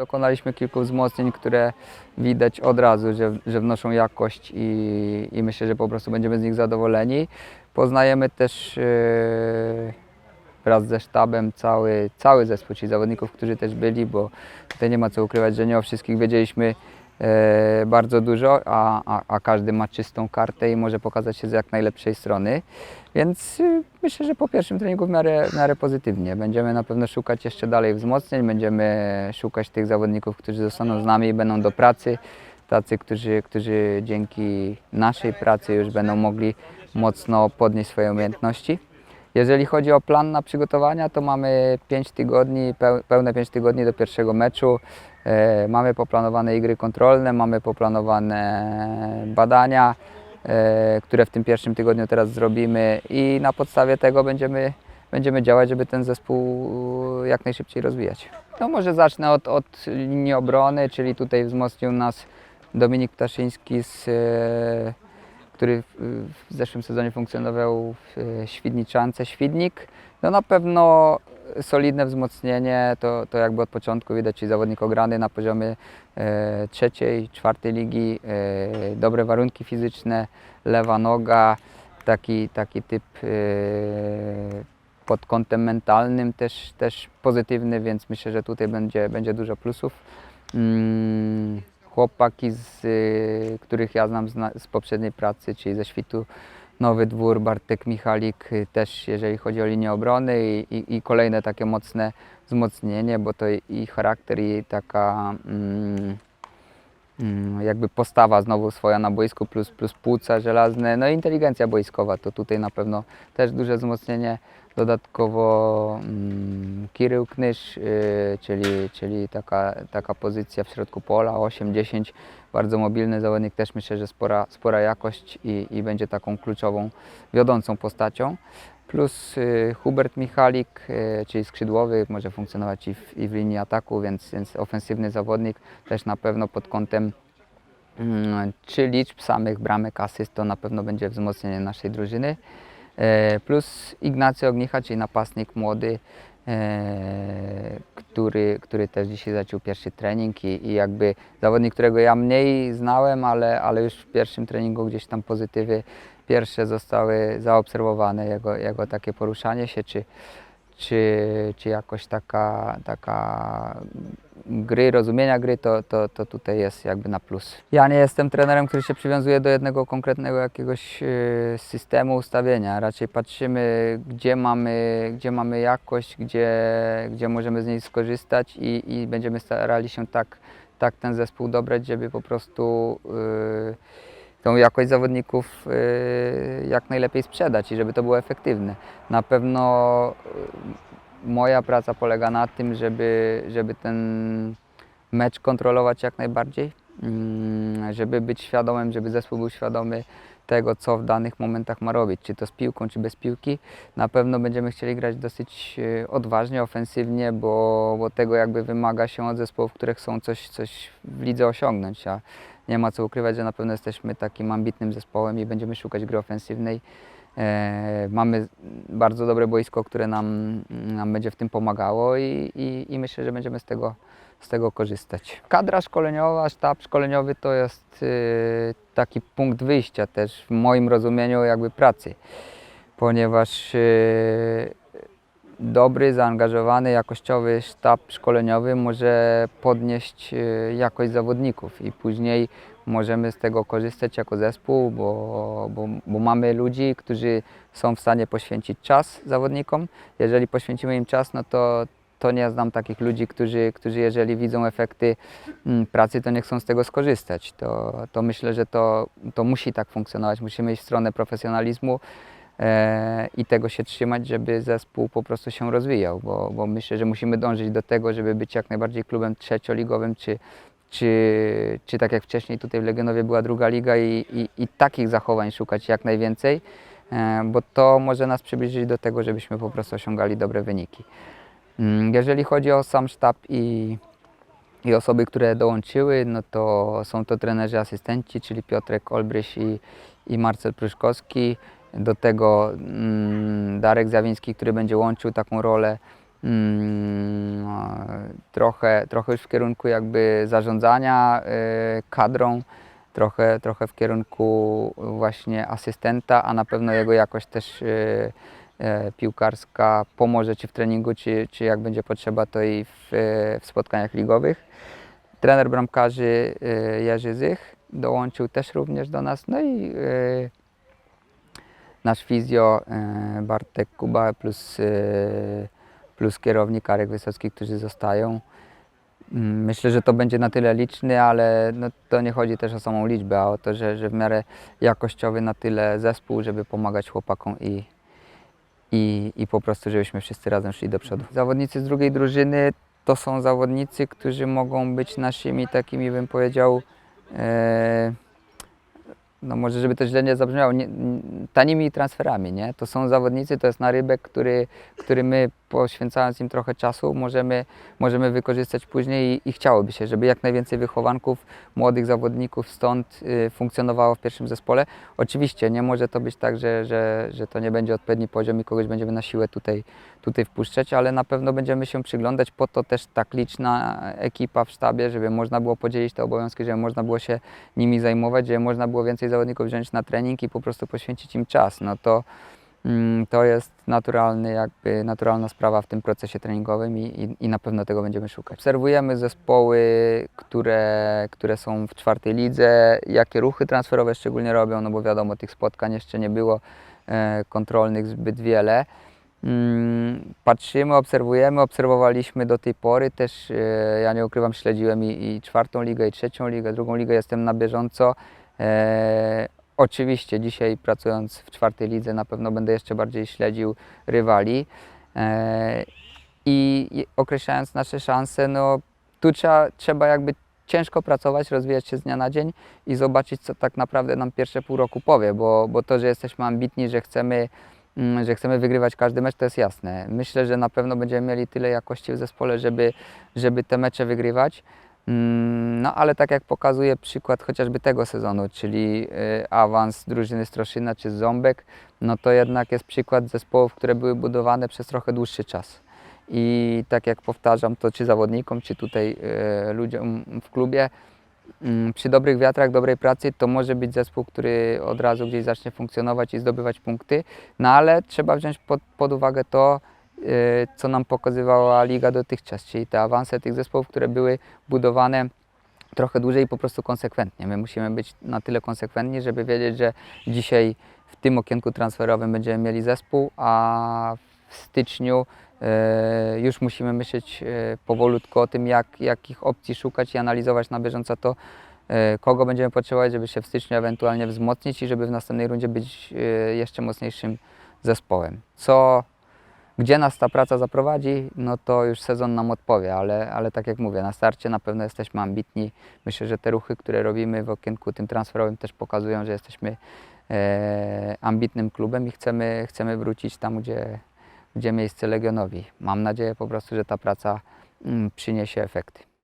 Dokonaliśmy kilku wzmocnień, które widać od razu, że, że wnoszą jakość i, i myślę, że po prostu będziemy z nich zadowoleni. Poznajemy też e, wraz ze sztabem cały, cały zespół, czyli zawodników, którzy też byli, bo tutaj nie ma co ukrywać, że nie o wszystkich wiedzieliśmy bardzo dużo, a, a, a każdy ma czystą kartę i może pokazać się z jak najlepszej strony. Więc y, myślę, że po pierwszym treningu w miarę, w miarę pozytywnie. Będziemy na pewno szukać jeszcze dalej wzmocnień, będziemy szukać tych zawodników, którzy zostaną z nami i będą do pracy. Tacy, którzy, którzy dzięki naszej pracy już będą mogli mocno podnieść swoje umiejętności. Jeżeli chodzi o plan na przygotowania, to mamy 5 tygodni, peł- pełne 5 tygodni do pierwszego meczu. E, mamy poplanowane igry kontrolne, mamy poplanowane badania, e, które w tym pierwszym tygodniu teraz zrobimy i na podstawie tego będziemy, będziemy działać, żeby ten zespół jak najszybciej rozwijać. No może zacznę od, od linii obrony, czyli tutaj wzmocnił nas Dominik Ptaszyński z e, który w, zeszłym sezonie funkcjonował w e, Świdniczance Świdnik. No na pewno solidne wzmocnienie, to, to jakby od początku widać, czyli zawodnik ograny na poziomie e, trzeciej, czwartej ligi, e, dobre warunki fizyczne, lewa noga, taki, taki typ e, pod kątem mentalnym też, też pozytywny, więc myślę, że tutaj będzie, będzie dużo plusów. Mm, chłopaki, z, y, których ja znam z, z poprzedniej pracy, czyli ze Świtu Nowy Dwór, Bartek Michalik, y, też jeżeli chodzi o linię obrony i, i, i kolejne takie mocne wzmocnienie, bo to i- i charakter i taka mm, jakby postawa znowu swoja na boisku plus, plus płuca żelazne, no i inteligencja boiskowa, to tutaj na pewno też duże wzmocnienie. Dodatkowo mm, Kirył Knysz, y, czyli, czyli taka, taka pozycja w środku pola, 8-10, bardzo mobilny zawodnik, też myślę, że spora, spora jakość i, i będzie taką kluczową, wiodącą postacią. Plus y, Hubert Michalik, y, czyli skrzydłowy, może funkcjonować i w, i w linii ataku, więc, więc ofensywny zawodnik, też na pewno pod kątem mm, czy liczb samych bramek, asyst, to na pewno będzie wzmocnienie naszej drużyny. E, Plus Ignacy Ognicha, czyli napastnik młody, który, który też dzisiaj zaczął pierwszy trening i, i jakby zawodnik, którego ja mniej znałem, ale, ale już w pierwszym treningu gdzieś tam pozytywy pierwsze zostały zaobserwowane, jego, jego takie poruszanie się, czy, czy, czy jakoś taka, taka gry, rozumienia gry, to, to, to tutaj jest jakby na plus. Ja nie jestem trenerem, który się przywiązuje do jednego konkretnego jakiegoś e, systemu ustawienia. Raczej patrzymy, gdzie mamy, gdzie mamy jakość, gdzie, gdzie możemy z niej skorzystać i, i będziemy starali się tak, tak ten zespół dobrać, żeby po prostu e, tą jakość zawodników e, jak najlepiej sprzedać i żeby to było efektywne. Na pewno e, moja praca polega na tym, żeby, żeby ten mecz kontrolować jak najbardziej, mm, żeby być świadomym, żeby zespół był świadomy tego, co w danych momentach ma robić, czy to z piłką, czy bez piłki. Na pewno będziemy chcieli grać dosyć e, odważnie, ofensywnie, bo, bo tego jakby wymaga się od zespołów, które chcą coś, coś w lidze osiągnąć, a nie ma co ukrywać, że na pewno jesteśmy takim ambitnym zespołem i będziemy szukać gry ofensywnej. E, mamy bardzo dobre boisko, które nam, nam będzie w tym pomagało i, i, i myślę, że będziemy z tego, z tego korzystać. Kadra szkoleniowa, sztab szkoleniowy to jest y, taki punkt wyjścia też w moim rozumieniu jakby pracy, ponieważ y, dobry, zaangażowany, jakościowy sztab szkoleniowy może podnieść y, jakość zawodników i później możemy z tego korzystać jako zespół, bo, bo, bo mamy ludzi, którzy są w stanie poświęcić czas zawodnikom. Jeżeli poświęcimy im czas, no to, to nie znam takich ludzi, którzy, którzy jeżeli widzą efekty mm, pracy, to nie chcą z tego skorzystać. To, to myślę, że to, to musi tak funkcjonować. Musimy iść w stronę profesjonalizmu i tego się trzymać, żeby zespół po prostu się rozwijał, bo, bo myślę, że musimy dążyć do tego, żeby być jak najbardziej klubem trzecioligowym, czy, czy, czy tak jak wcześniej tutaj w Legionowie była druga liga i, i, i takich zachowań szukać jak najwięcej, e, bo to może nas przybliżyć do tego, żebyśmy po prostu osiągali dobre wyniki. Mm, Jeżeli chodzi o sam sztab i, i osoby, które dołączyły, no to są to trenerzy asystenci, czyli Piotrek Olbryś i, i Marcel Pruszkowski. Do tego mm, Darek Zawiński, który będzie łączył taką rolę mm, trochę, trochę już w kierunku jakby zarządzania e, kadrą, trochę, trochę w kierunku właśnie asystenta, a na pewno jego jakość też e, e, piłkarska pomoże Ci w treningu, czy, czy jak będzie potrzeba, to i w, w spotkaniach ligowych. Trener bramkarzy Jerzy Zych dołączył też również do nas, no i nasz fizjo e, Bartek Kuba plus, e, plus kierownik Arek Wysocki, którzy zostają. Mm, Myślę, że to będzie na tyle liczny, ale no, to nie chodzi też o samą liczbę, a o to, że, że w miarę jakościowy na tyle zespół, żeby pomagać chłopakom i, i, i po prostu, żebyśmy wszyscy razem szli do przodu. Zawodnicy z drugiej drużyny to są zawodnicy, którzy mogą być naszymi takimi, bym powiedział, e, no może żeby to źle nie zabrzmiało, nie, tanimi transferami, nie? To są zawodnicy, to jest narybek, który, który my poświęcając im trochę czasu możemy, możemy wykorzystać później i, i chciałoby się, żeby jak najwięcej wychowanków, młodych zawodników stąd y, funkcjonowało w pierwszym zespole. Oczywiście nie może to być tak, że, że, że to nie będzie odpowiedni poziom i kogoś będziemy na siłę tutaj, tutaj wpuszczać, ale na pewno będziemy się przyglądać, po to też tak liczna ekipa w sztabie, żeby można było podzielić te obowiązki, żeby można było się nimi zajmować, żeby można było więcej zawodników wziąć na trening i po prostu poświęcić im czas. No to, to jest naturalny, jakby naturalna sprawa w tym procesie treningowym i, i, i na pewno tego będziemy szukać. Obserwujemy zespoły, które, które są w czwartej lidze, jakie ruchy transferowe szczególnie robią, no bo wiadomo, tych spotkań jeszcze nie było e, kontrolnych zbyt wiele. Mm, Patrzymy, obserwujemy, obserwowaliśmy do tej pory też, e, ja nie ukrywam, śledziłem i, i czwartą ligę, i trzecią ligę, drugą ligę, jestem na bieżąco. E, oczywiście dzisiaj pracując w czwartej lidze na pewno będę jeszcze bardziej śledził rywali e, i, określając nasze szanse, no tu trzeba, trzeba jakby ciężko pracować, rozwijać się z dnia na dzień i zobaczyć, co tak naprawdę nam pierwsze pół roku powie, bo, bo to, że jesteśmy ambitni, że chcemy, mm, że chcemy wygrywać każdy mecz, to jest jasne. Myślę, że na pewno będziemy mieli tyle jakości w zespole, żeby, żeby te mecze wygrywać. Mm, No ale tak jak pokazuje przykład chociażby tego sezonu, czyli y, awans drużyny Stroszyna czy Ząbek, no to jednak jest przykład zespołów, które były budowane przez trochę dłuższy czas. I tak jak powtarzam to czy zawodnikom, czy tutaj y, ludziom w klubie, mm, przy dobrych wiatrach, dobrej pracy to może być zespół, który od razu gdzieś zacznie funkcjonować i zdobywać punkty, no ale trzeba wziąć pod, pod uwagę to, co nam pokazywała liga dotychczas, czyli te awanse tych zespołów, które były budowane trochę dłużej i po prostu konsekwentnie. My musimy być na tyle konsekwentni, żeby wiedzieć, że dzisiaj w tym okienku transferowym będziemy mieli zespół, a w styczniu e, już musimy myśleć e, powolutku o tym, jak, jakich opcji szukać i analizować na bieżąco to, kogo będziemy potrzebować, żeby się w styczniu ewentualnie wzmocnić i żeby w następnej rundzie być jeszcze mocniejszym zespołem. Co gdzie nas ta praca zaprowadzi, no to już sezon nam odpowie, ale, ale tak jak mówię, na starcie na pewno jesteśmy ambitni. Myślę, że te ruchy, które robimy w okienku tym transferowym też pokazują, że jesteśmy e, ambitnym klubem i chcemy, chcemy wrócić tam, gdzie, gdzie miejsce Legionowi. Mam nadzieję po prostu, że ta praca mm, przyniesie efekty.